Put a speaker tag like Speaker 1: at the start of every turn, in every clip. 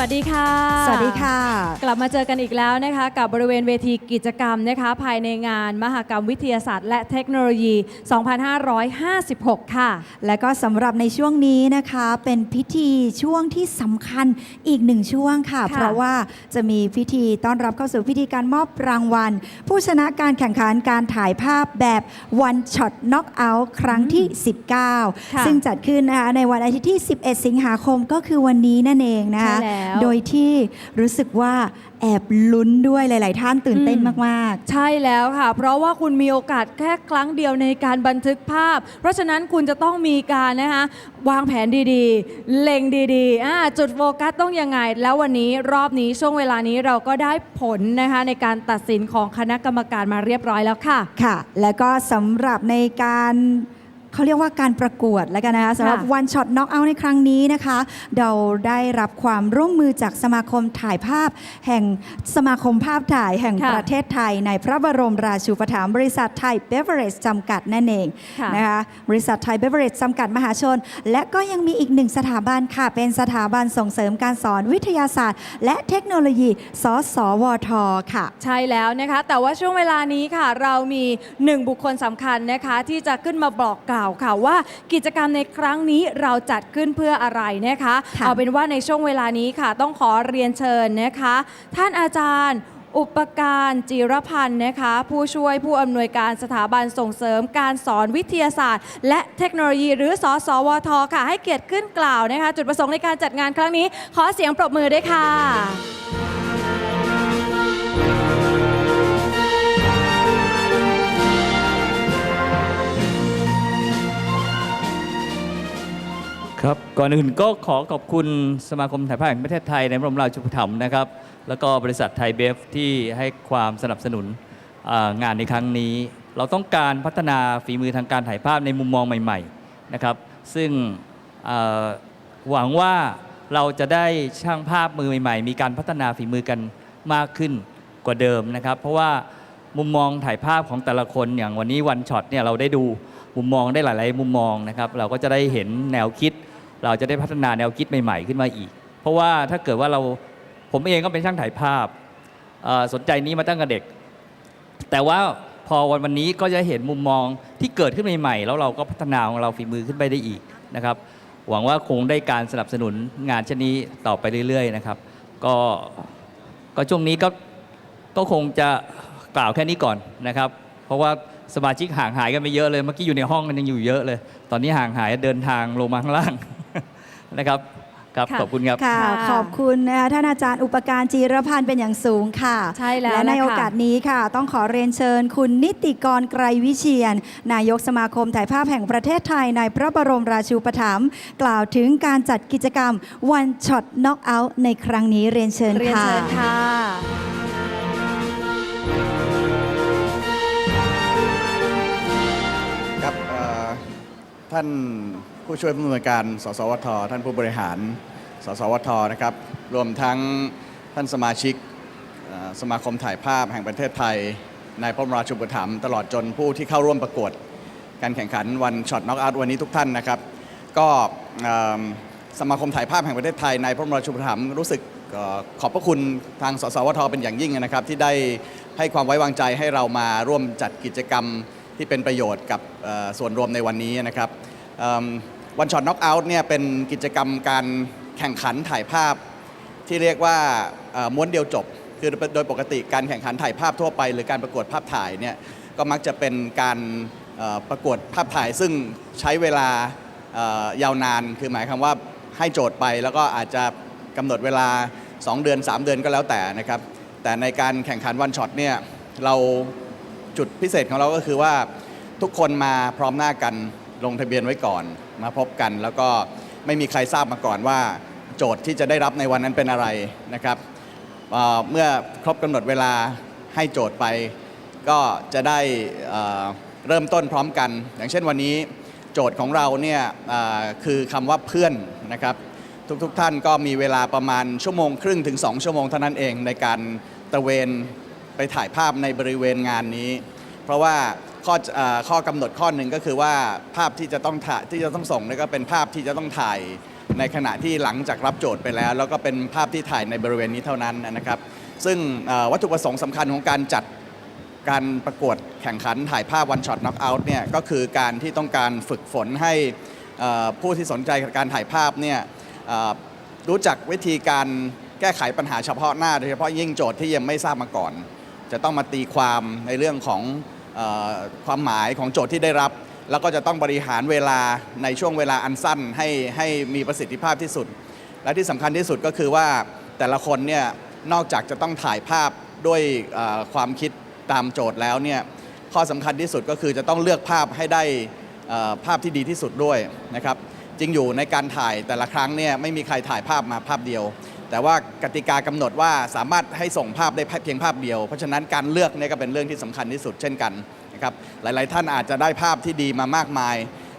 Speaker 1: วัสดีค่ะ
Speaker 2: สวัสดีค่ะ
Speaker 1: กลับมาเจอกันอีกแล้วนะคะ กับบริเวณเวทีกิจกรรมนะคะ ภายในงานมหกรรมวิทยาศาสตร์ และเทคโนโลยี 2556 ค่ะ
Speaker 2: และก็สำหรับในช่วงนี้นะคะเป็นพิธีช่วงที่สำคัญอีกหนึ่งช่วงค่ะ
Speaker 1: ค่ะ
Speaker 2: เพราะว่าจะมีพิธีต้อนรับเข้าสู่พิธีการมอบรางวัล ผู้ชนะการแข่งขันการถ่ายภาพแบบ One Shot Knockout ครั้งที่
Speaker 1: ค่ะ
Speaker 2: 19 ซึ่งจัดขึ้นนะคะในวันอาทิตย์ที่ 11 สิงหาคมก็คือวันนี้นั่นเองนะคะ
Speaker 1: ใช่แล้ว
Speaker 2: โดยที่รู้สึกว่าแอบลุ้นด้วยหลาย ๆ ท่านตื่นเต้น
Speaker 1: อืม
Speaker 2: มาก
Speaker 1: ใช่แล้วค่ะ เพราะว่าคุณมีโอกาสแค่ครั้งเดียวในการบันทึกภาพ เพราะฉะนั้นคุณจะต้องมีการนะคะวางแผนดีๆ เล็งดีๆอ่าจุดโฟกัสต้องยังไง แล้ววันนี้รอบนี้ช่วงเวลานี้เราก็ได้ผลนะคะในการตัดสินของคณะกรรมการมาเรียบร้อยแล้วค่ะ
Speaker 2: ๆค่ะ และก็สำหรับในการ เขาเรียกว่าการประกวดแล้วกันนะคะสำหรับ
Speaker 1: ค่ะ
Speaker 2: One Shot Knockout ในครั้งนี้นะคะ เราได้รับความร่วมมือจากสมาคมถ่ายภาพ แห่งสมาคมภาพถ่ายแห่ง
Speaker 1: ค่ะ
Speaker 2: ประเทศไทย ในพระบรมราชูปถัมภ์บริษัทไทยเบเวอร์เรจจำกัดนั่นเอง
Speaker 1: ค่ะ
Speaker 2: นะคะบริษัทไทยเบเวอร์เรจจำกัดมหาชน และก็ยังมีอีกหนึ่งสถาบันค่ะ เป็นสถาบันส่งเสริมการสอนวิทยาศาสตร์ และเทคโนโลยี สสวทค่ะ
Speaker 1: ใช่แล้วนะคะ แต่ว่าช่วงเวลานี้ค่ะ เรามีหนึ่งบุคคลสำคัญนะคะที่จะขึ้นมาบอกกล่าวค่ะว่ากิจกรรมในครั้งนี้เราจัดขึ้นเพื่ออะไรนะคะ
Speaker 2: ค่ะ
Speaker 1: เอาเป็นว่าในช่วงเวลานี้ค่ะ ต้องขอเรียนเชิญนะคะ ท่านอาจารย์อุปการจีรพันธ์นะคะ ผู้ช่วยผู้อำนวยการสถาบันส่งเสริมการสอนวิทยาศาสตร์ และเทคโนโลยี หรือสสวทค่ะ ให้เกียรติขึ้นกล่าวนะคะ จุดประสงค์ในการจัดงานครั้งนี้ ขอเสียงปรบมือด้วยค่ะ
Speaker 3: ครับก่อนอื่นก็ขอขอบคุณสมาคมถ่ายภาพแห่งประเทศไทยในพระบรมราชูปถัมภ์นะครับ แล้วก็บริษัทไทยเบฟที่ให้ความสนับสนุนงานในครั้งนี้ เราต้องการพัฒนาฝีมือทางการถ่ายภาพในมุมมองใหม่ๆนะครับ ซึ่งหวังว่าเราจะได้ช่างภาพมือใหม่ๆ มีการพัฒนาฝีมือกันมากขึ้นกว่าเดิมนะครับ เพราะว่ามุมมองถ่ายภาพของแต่ละคนอย่างวันนี้วันช็อตเนี่ยเราได้ดูมุมมองได้หลาย ๆ มุมมองนะครับ เราก็จะได้เห็นแนวคิด เราจะได้พัฒนาแนวคิดใหม่ๆขึ้นมาอีก เพราะว่าถ้าเกิดว่าเราผมเองก็เป็นช่างถ่ายภาพสนใจนี้มาตั้งแต่เด็ก แต่ว่าพอวันวันนี้ก็จะเห็นมุมมองที่เกิดขึ้นใหม่ๆ แล้วเราก็พัฒนาของเราฝีมือขึ้นไปได้อีกนะครับ หวังว่าคงได้การสนับสนุนงานเช่นนี้ต่อไปเรื่อยๆนะครับ ก็ก็ช่วงนี้ก็ก็คงจะกล่าวแค่นี้ก่อนนะครับ เพราะว่าสมาชิกห่างหายกันไปเยอะเลย เมื่อกี้อยู่ในห้องกันยังอยู่เยอะเลย ตอนนี้ห่างหายเดินทางลงมาข้างล่าง นะครับครับ
Speaker 1: ค่ะ
Speaker 3: ขอบคุณครับ
Speaker 2: ค่ะ
Speaker 1: ค่ะ
Speaker 2: ขอบคุณนะคะท่านอาจารย์อุปการจีรพันธ์เป็นอย่างสูงค่ะ
Speaker 1: ใช่แล้ว
Speaker 2: และใน
Speaker 1: นะคะ
Speaker 2: โอกาสนี้ค่ะ ต้องขอเรียนเชิญ คุณนิติกรไกรวิเชียน นายกสมาคมถ่ายภาพแห่งประเทศไทยในพระบรมราชูปถัมภ์กล่าวถึงการจัดกิจกรรม One Shot Knockout ในครั้งนี้เรียนเชิญ
Speaker 1: เรียน
Speaker 2: ค่ะ
Speaker 1: เชิญค่ะ
Speaker 4: ครับเอ่อท่าน ผู้ช่วยผู้อำนวยการ สสวท ท่านผู้บริหาร สสวท นะครับ รวมทั้งท่านสมาชิกสมาคมถ่ายภาพแห่งประเทศไทย ในพระบรมราชูปถัมภ์ตลอดจนผู้ที่เข้าร่วมประกวด การแข่งขันวันช็อตน็อกเอาท์วันนี้ทุกท่านนะครับ ก็สมาคมถ่ายภาพแห่งประเทศไทยในพระบรมราชูปถัมภ์รู้สึกขอบพระคุณทางสสวท เป็นอย่างยิ่งนะครับ ที่ได้ให้ความไว้วางใจให้เรามาร่วมจัดกิจกรรมที่เป็นประโยชน์กับส่วนรวมในวันนี้นะครับ วันช็อตน็อกเอาท์เนี่ยเป็นกิจกรรมการแข่งขันถ่ายภาพ ที่เรียกว่าม้วนเดียวจบ คือโดยปกติการแข่งขันถ่ายภาพทั่วไป หรือการประกวดภาพถ่ายเนี่ยก็มักจะเป็นการประกวดภาพถ่ายซึ่งใช้เวลายาวนาน คือหมายความว่าให้โจทย์ไปแล้วก็อาจจะกำหนดเวลา 2 เดือน 3 เดือนก็แล้วแต่นะครับ แต่ในการแข่งขันวันช็อตเนี่ยเราจุดพิเศษของเราก็คือว่าทุกคนมาพร้อมหน้ากันลงทะเบียนไว้ก่อน มาพบกัน แล้วก็ไม่มีใครทราบมาก่อนว่า โจทย์ที่จะได้รับในวันนั้นเป็นอะไรนะครับเเมื่อครบกำหนดเวลาให้โจทย์ไป ก็จะได้เอ่อเริ่มต้นพร้อมกัน อย่างเช่นวันนี้โจทย์ของเราเนี่ยคือคำว่าเพื่อนนะครับทุกๆทท่านก็มีเวลาประมาณชั่วโมงครึ่งถึง 2 ชั่วโมงเท่านั้นเองในการตะเวนไปถ่ายภาพในบริเวณงานนี้ เพราะว่า ข้อข้อกำหนดข้อหนึ่งก็คือว่าภาพที่จะต้องถ่ายที่จะต้องส่งนี่ก็เป็นภาพที่จะต้องถ่ายในขณะที่หลังจากรับโจทย์ไปแล้ว แล้วก็เป็นภาพที่ถ่ายในบริเวณนี้เท่านั้นนะครับ ซึ่งวัตถุประสงค์สำคัญของการจัดการประกวดแข่งขันถ่ายภาพวันช็อตน็อกเอาท์เนี่ยก็คือการที่ต้องการฝึกฝนให้ผู้ที่สนใจการถ่ายภาพเนี่ยรู้จักวิธีการแก้ไขปัญหาเฉพาะหน้าโดยเฉพาะยิ่งโจทย์ที่ยังไม่ทราบมาก่อน จะต้องมาตีความในเรื่องของ ความหมายของโจทย์ที่ได้รับ แล้วก็จะต้องบริหารเวลาในช่วงเวลาอันสั้นให้ให้มีประสิทธิภาพที่สุด และที่สำคัญที่สุดก็คือว่าแต่ละคนเนี่ยนอกจากจะต้องถ่ายภาพด้วยความคิดตามโจทย์แล้วเนี่ยข้อสำคัญที่สุดก็คือจะต้องเลือกภาพให้ได้ภาพที่ดีที่สุดด้วยนะครับจริงอยู่ในการถ่ายแต่ละครั้งเนี่ยไม่มีใครถ่ายภาพมาภาพเดียว แต่ว่ากติกากำหนดว่าสามารถให้ส่งภาพได้เพียงภาพเดียว เพราะฉะนั้นการเลือกเนี่ยก็เป็นเรื่องที่สำคัญที่สุดเช่นกันนะครับหลาย ๆ ท่านอาจจะได้ภาพที่ดีมามากมาย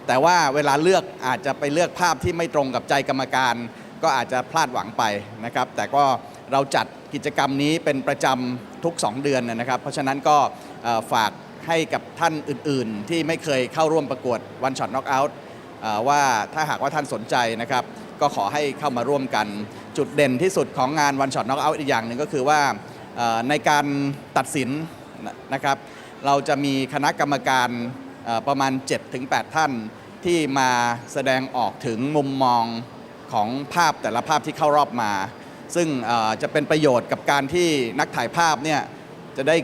Speaker 4: แต่ว่าเวลาเลือกอาจจะไปเลือกภาพที่ไม่ตรงกับใจกรรมการ ก็อาจจะพลาดหวังไปนะครับ แต่ก็เราจัดกิจกรรมนี้เป็นประจำทุก 2 เดือนนะครับ เพราะฉะนั้นก็ฝากให้กับท่านอื่น ๆ ที่ไม่เคยเข้าร่วมประกวด One Shot Knockout เอ่อว่าถ้าหากว่าท่านสนใจนะครับ ก็ขอให้เข้ามาร่วมกัน จุดเด่นที่สุดของงาน One Shot Knockout อีกอย่างหนึ่งก็คือว่าในการตัดสินนะครับ เราจะมีคณะกรรมการประมาณ 7-8 ท่านที่มาแสดงออกถึงมุมมองของภาพแต่ละภาพที่เข้ารอบมา ซึ่งจะเป็นประโยชน์กับการที่นักถ่ายภาพเนี่ยจะได้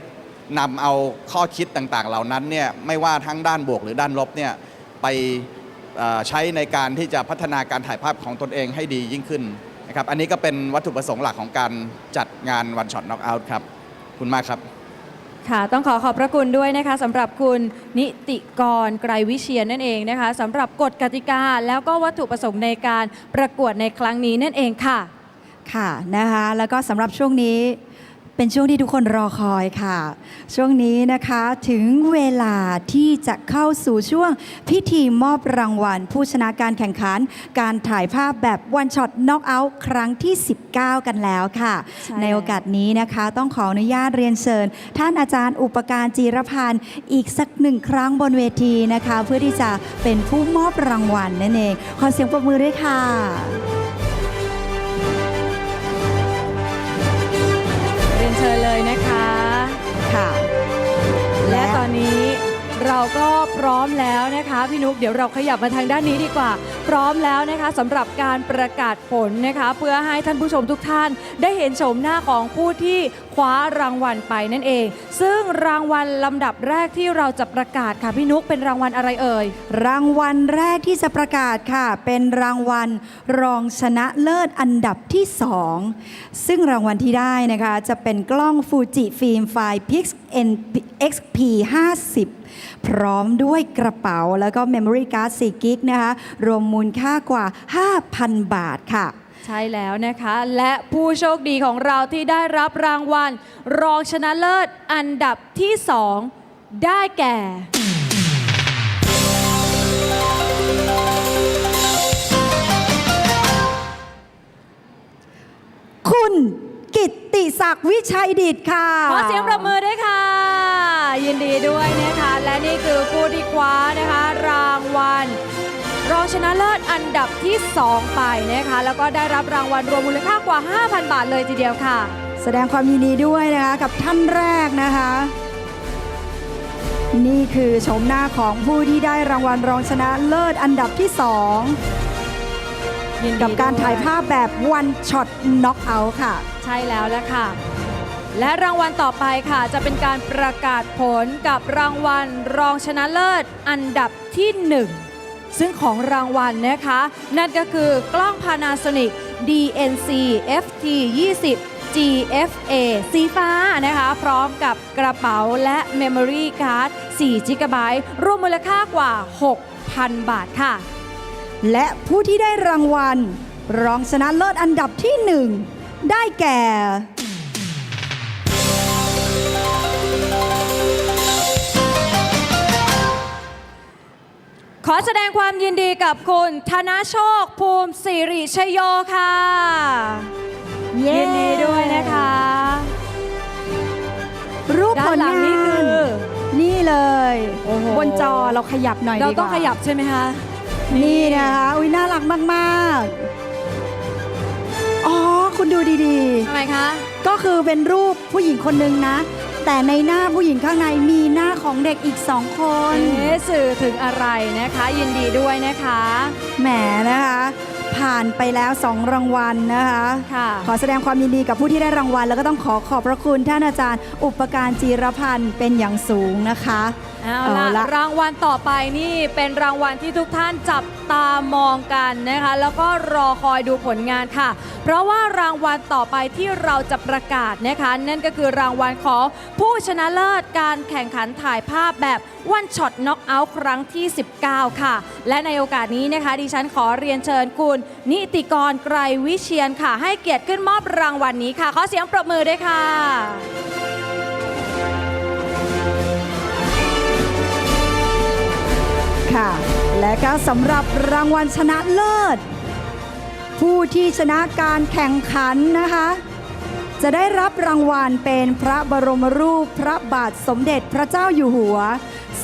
Speaker 4: นำเอาข้อคิดต่างๆ เหล่านั้นเนี่ยไม่ว่าทั้งด้านบวกหรือด้านลบเนี่ยไปใช้ในการที่จะพัฒนาการถ่ายภาพของตนเองให้ดียิ่งขึ้น ครับ อันนี้ก็เป็นวัตถุประสงค์หลักของการจัดงาน One Shot Knockout ครับขอบคุณมากครับ
Speaker 1: ค่ะ ต้องขอขอบพระคุณด้วยนะคะสำหรับคุณนิติกรไกรวิเชียนนั่นเองนะคะสำหรับกฎกติกาแล้วก็วัตถุประสงค์ในการประกวดในครั้งนี้นั่นเองค่ะ
Speaker 2: ค่ะนะคะแล้วก็สำหรับช่วงนี้ เป็นช่วงที่ทุกคนรอคอยค่ะ ช่วงนี้นะคะถึงเวลาที่จะเข้าสู่ช่วงพิธีมอบรางวัล ผู้ชนะการแข่งขัน การถ่ายภาพแบบวันช็อตน็อกเอาท์ครั้งที่ 19 กันแล้วค่ะ
Speaker 1: ใช่
Speaker 2: ในโอกาสนี้นะคะ ต้องขออนุญาตเรียนเชิญ ท่านอาจารย์อุปการจีรพันธ์อีกสักหนึ่งครั้งบนเวทีนะคะ เพื่อที่จะเป็นผู้มอบรางวัลนั่นเองขอเสียงปรบมือด้วยค่ะ
Speaker 1: เรียนเชิญเลยนะคะ
Speaker 2: ค่ะ
Speaker 1: และตอนนี้เราก็พร้อมแล้วนะคะพี่นุกเดี๋ยวเราขยับมาทางด้านนี้ดีกว่า พร้อมแล้วนะคะสำหรับการประกาศผลนะคะ เพื่อให้ท่านผู้ชมทุกท่านได้เห็นโฉมหน้าของผู้ที่ คว้ารางวัลไปนั่นเอง ซึ่งรางวัลลำดับแรกที่เราจะประกาศค่ะพี่นุกเป็นรางวัลอะไรเอ่ย
Speaker 2: รางวัลแรกที่จะประกาศค่ะ เป็นรางวัลรองชนะเลิศอันดับที่ 2 ซึ่งรางวัลที่ได้นะคะ จะเป็นกล้องฟูจิฟิล์มไฟล์ Pix XP 50 พร้อมด้วยกระเป๋าแล้วก็ Memory Card 4กิกนะคะ รวมมูลค่ากว่า 5,000 บาทค่ะ
Speaker 1: ใช่แล้วนะคะ และผู้โชคดีของเราที่ได้รับรางวัล รองชนะเลิศอันดับที่ 2 ได้แก่
Speaker 2: คุณกิตติศักดิ์วิชัยดิตค่ะ
Speaker 1: ขอเสียงปรบมือด้วยค่ะ ยินดีด้วยนะคะ และนี่คือผู้ที่คว้านะคะ รางวัล รองชนะเลิศอันดับที่ 2 ไปนะคะ แล้วก็ได้รับรางวัลรวมมูลค่ากว่า 5,000 บาทเลยทีเดียวค่ะ
Speaker 2: แสดงความยินดีด้วยนะคะกับท่านแรกนะคะ นี่คือชมหน้าของผู้ที่ได้รางวัลรองชนะเลิศอันดับที่
Speaker 1: ยิน
Speaker 2: 2
Speaker 1: ดี
Speaker 2: กับการ
Speaker 1: ด้วย
Speaker 2: ถ่ายภาพแบบ one shot knock out ค่ะ
Speaker 1: ใช่แล้วละค่ะ และรางวัลต่อไปค่ะ จะเป็นการประกาศผลกับรางวัลรองชนะเลิศอันดับที่ 1 ซึ่งของรางวัลนะคะ นั่นก็คือกล้อง Panasonic DNC FT 20 GFA สีฟ้านะคะ พร้อมกับกระเป๋าและ Memory Card 4 g b รวมมูลค่ากว่า 6,000 บาทค่ะ
Speaker 2: และผู้ที่ได้รางวัล รองชนะเลิศอันดับที่ 1 ได้แก่
Speaker 1: ขอแสดงความยินดีกับคุณธนโชคภูมิสิริชโยค่ะ
Speaker 2: เย้
Speaker 1: ยินดีด้วยนะคะ
Speaker 2: รูปผล
Speaker 1: ด้านหลั
Speaker 2: งาง
Speaker 1: นี่คื
Speaker 2: น
Speaker 1: อ
Speaker 2: นี่เลย
Speaker 1: โอ้โห
Speaker 2: บนจอเราขยับหน่อย
Speaker 1: เรา
Speaker 2: ดีกว่า
Speaker 1: ต้องขยับใช่ไหมคะ
Speaker 2: นี่นะคะ อุ้ยน่ารักมากๆ อ๋อ คุณดูดี
Speaker 1: ทำไมคะ
Speaker 2: ๆ ก็คือเป็นรูปผู้หญิงคนหนึ่งนะ แต่ในหน้าผู้หญิงข้างในมีหน้าของเด็กอีกสองคน
Speaker 1: เอ๊ะสื่อถึงอะไรนะคะ ยินดีด้วยนะคะ
Speaker 2: แหมนะคะ ผ่านไปแล้ว 2 รางวัลนะคะ
Speaker 1: ค่ะ
Speaker 2: ขอแสดงความยินดีกับผู้ที่ได้รางวัล แล้วก็ต้องขอขอบพระคุณท่านอาจารย์ อุปการจีรพันธ์เป็นอย่างสูงนะคะ
Speaker 1: เอา
Speaker 2: เอา
Speaker 1: ละ
Speaker 2: ละ
Speaker 1: รางวัลต่อไปนี่เป็นรางวัลที่ทุกท่านจับตามองกันนะคะ แล้วก็รอคอยดูผลงานค่ะ เพราะว่ารางวัลต่อไปที่เราจะประกาศนะคะ นั่นก็คือรางวัลของผู้ชนะเลิศการแข่งขันถ่ายภาพแบบวันช็อตน็อกเอาท์ครั้งที่ 19 ค่ะ และในโอกาสนี้นะคะ ดิฉันขอเรียนเชิญคุณ นิติกรไกรวิเชียนค่ะ ให้เกียรติขึ้นมอบรางวัลนี้ค่ะขอเสียงปรบมือด้วยค่ะ
Speaker 2: ค่ะ และก็สำหรับรางวัลชนะเลิศ ผู้ที่ชนะการแข่งขันนะคะ จะได้รับรางวัลเป็นพระบรมรูปพระบาทสมเด็จพระเจ้าอยู่หัว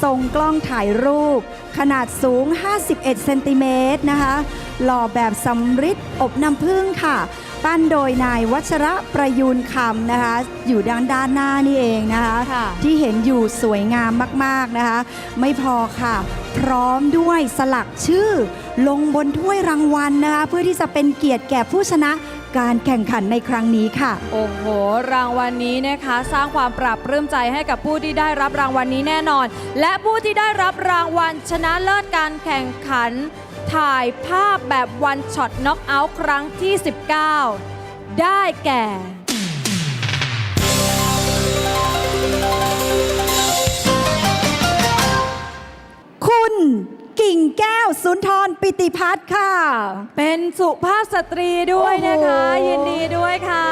Speaker 2: ทรงกล้องถ่ายรูป ขนาดสูง 51 เซนติเมตรนะคะ หล่อแบบสำริดอบน้ำผึ้งค่ะ ปั้นโดยนายวัชระประยูนคำนะคะ อยู่ด้านด้านหน้านี่เองนะคะ
Speaker 1: ค่ะ
Speaker 2: ที่เห็นอยู่สวยงามมากๆนะคะ ไม่พอค่ะ พร้อมด้วยสลักชื่อ ลงบนถ้วยรางวัลนะคะ เพื่อที่จะเป็นเกียรติแก่ผู้ชนะการแข่งขันในครั้งนี้ค่ะ
Speaker 1: โอ้โห รางวัลนี้นะคะ สร้างความปรับปลื้มใจให้กับผู้ที่ได้รับรางวัลนี้แน่นอน และผู้ที่ได้รับรางวัลชนะเลิศการแข่งขัน ถ่ายภาพแบบวันช็อตน็อกเอาท์ครั้งที่ 19 ได้แก่
Speaker 2: คุณ กิ่งแก้วสุนทรปิติพัฒน์ค่ะ
Speaker 1: เป็นสุภาพสตรีด้วยนะคะ
Speaker 2: โอ้โห
Speaker 1: ยินดีด้วยค่ะ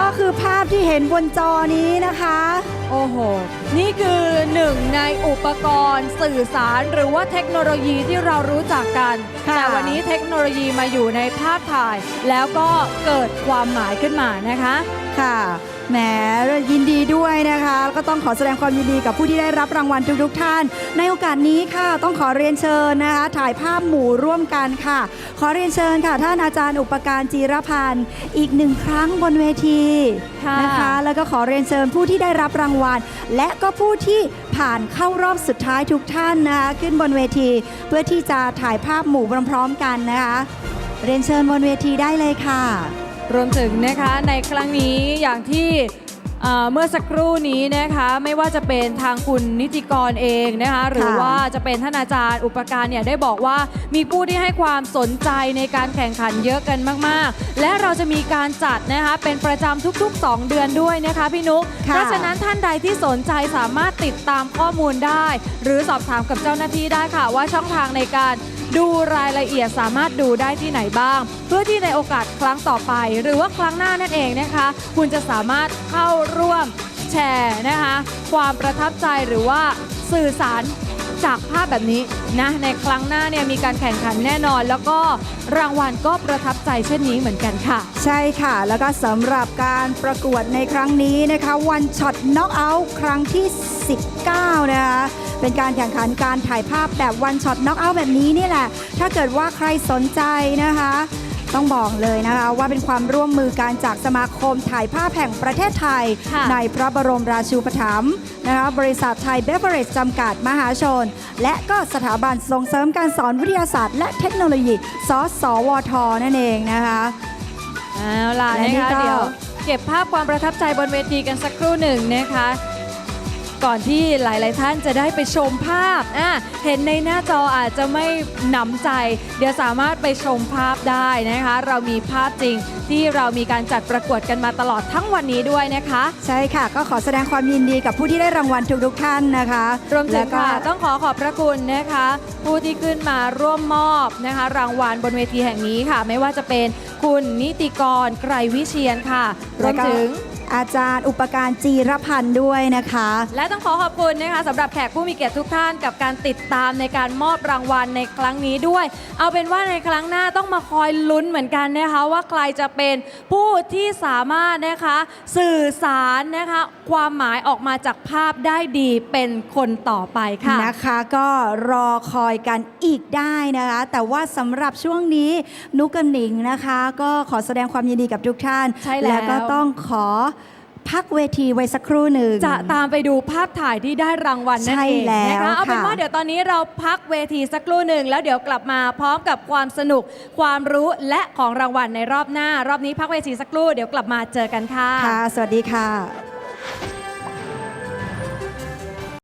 Speaker 2: ก็คือภาพที่เห็นบนจอนี้นะคะ
Speaker 1: โอ้โห นี่คือหนึ่งในอุปกรณ์สื่อสารหรือว่าเทคโนโลยีที่เรารู้จักกัน
Speaker 2: ค่ะ
Speaker 1: แต่วันนี้เทคโนโลยีมาอยู่ในภาพถ่าย แล้วก็เกิดความหมายขึ้นมานะคะ
Speaker 2: ค่ะ แหมยินดีด้วยนะคะ ก็ต้องขอแสดงความยินดีกับผู้ที่ได้รับรางวัลทุกๆท่าน ในโอกาสนี้ค่ะ ต้องขอเรียนเชิญนะคะ ถ่ายภาพหมู่ร่วมกันค่ะ ขอเรียนเชิญค่ะ ท่านอาจารย์อุปการจีรพันธ์อีกหนึ่งครั้งบนเวที
Speaker 1: ค่ะ
Speaker 2: นะคะ แล้วก็ขอเรียนเชิญผู้ที่ได้รับรางวัล และก็ผู้ที่ผ่านเข้ารอบสุดท้ายทุกท่านนะคะขึ้นบนเวที เพื่อที่จะถ่ายภาพหมู่พร้อมๆกันนะคะ เรียนเชิญบนเวทีได้เลยค่ะ
Speaker 1: รวมถึงนะคะในครั้งนี้อย่างที่เอ่อเมื่อสักครู่นี้นะคะไม่ว่าจะเป็นทางคุณนิติกรเองนะคะหรือ
Speaker 2: ค่ะ
Speaker 1: ว่าจะเป็นท่านอาจารย์อุปการเนี่ยได้บอกว่ามีผู้ที่ให้ความสนใจในการแข่งขันเยอะกันมาก ๆ และเราจะมีการจัดนะคะเป็นประจำทุก ๆ 2 เดือนด้วยนะคะพี่นุ๊ก
Speaker 2: ค่ะ
Speaker 1: เพราะฉะนั้นท่านใดที่สนใจสามารถติดตามข้อมูลได้ หรือสอบถามกับเจ้าหน้าที่ได้ค่ะว่าช่องทางในการ ดูรายละเอียดสามารถดูได้ที่ไหนบ้าง เพื่อที่ในโอกาสครั้งต่อไป หรือว่าครั้งหน้านั่นเองนะคะ คุณจะสามารถเข้าร่วมแชร์นะคะ ความประทับใจหรือว่าสื่อสาร จากภาพแบบนี้นะในครั้งหน้าเนี่ยมีการแข่งขันแน่นอน แล้วก็รางวัลก็ประทับใจเช่นนี้เหมือนกันค่ะ
Speaker 2: ใช่ค่ะ แล้วก็สำหรับการประกวดในครั้งนี้นะคะวันช็อตน็อกเอาท์ครั้งที่ 19 นะคะเป็นการแข่งขันการถ่ายภาพแบบวันช็อตน็อกเอาท์แบบนี้นี่แหละ ถ้าเกิดว่าใครสนใจนะคะ ต้องบอกเลยนะคะว่าเป็นความร่วมมือการจากสมาคมถ่ายภาพแห่งประเทศไทย
Speaker 1: ค่ะ
Speaker 2: ในพระบรมราชูปถัมภ์นะคะบริษัทไทยเบเวอเรจจำกัดมหาชน และก็สถาบันส่งเสริมการสอนวิทยาศาสตร์ และเทคโนโลยีสสวท นั่นเองนะคะ
Speaker 1: เอาล่ะ
Speaker 2: และ
Speaker 1: นะ
Speaker 2: นี่
Speaker 1: คะ
Speaker 2: ก็
Speaker 1: เดี๋ยวเก็บภาพความประทับใจบนเวทีกันสักครู่หนึ่งนะคะ ก่อนที่หลาย ๆ ท่านจะได้ไปชมภาพอะเห็นในหน้าจออาจจะไม่หนำใจ เดี๋ยวสามารถไปชมภาพได้นะคะ เรามีภาพจริงที่เรามีการจัดประกวดกันมาตลอดทั้งวันนี้ด้วยนะคะ
Speaker 2: ใช่ค่ะ ก็ขอแสดงความยินดีกับผู้ที่ได้รางวัลทุกๆท่านนะคะ
Speaker 1: รวมถึ
Speaker 2: แล้
Speaker 1: ง
Speaker 2: ก็
Speaker 1: ค่ะต้องขอขอบพระคุณนะคะ ผู้ที่ขึ้นมาร่วมมอบนะคะ รางวัลบนเวทีแห่งนี้ค่ะ ไม่ว่าจะเป็นคุณนิติกรไกรวิเชียนค่ะรวมถึง
Speaker 2: อาจารย์อุปการจีรพันธ์ด้วยนะคะ
Speaker 1: และต้องขอขอบคุณนะคะสำหรับแขกผู้มีเกียรติทุกท่านกับการติดตามในการมอบรางวัลในครั้งนี้ด้วย เอาเป็นว่าในครั้งหน้าต้องมาคอยลุ้นเหมือนกันนะคะว่าใครจะเป็นผู้ที่สามารถนะคะสื่อสารนะคะความหมายออกมาจากภาพได้ดีเป็นคนต่อไปค่ะ
Speaker 2: นะคะก็รอคอยกันอีกได้นะคะ แต่ว่าสำหรับช่วงนี้นุกกับหนิงนะคะ ก็ขอแสดงความยินดีกับทุกท่าน
Speaker 1: ใช่แล้ว
Speaker 2: ก็ต้องขอ พักเวทีไว้สักครู่หนึ่ง
Speaker 1: จะตามไปดูภาพถ่ายที่ได้รางวัลนั่น
Speaker 2: ใช่
Speaker 1: เอง
Speaker 2: แล้ว
Speaker 1: นะคะเอาเป็น
Speaker 2: ค่ะ
Speaker 1: ว่าเดี๋ยวตอนนี้เราพักเวทีสักครู่หนึ่งแล้วเดี๋ยวกลับมาพร้อมกับความสนุก ความรู้และของรางวัลในรอบหน้า รอบนี้พักเวทีสักครู่เดี๋ยวกลับมาเจอกันค่ะ
Speaker 2: ค่ะ สวัสดีค่ะ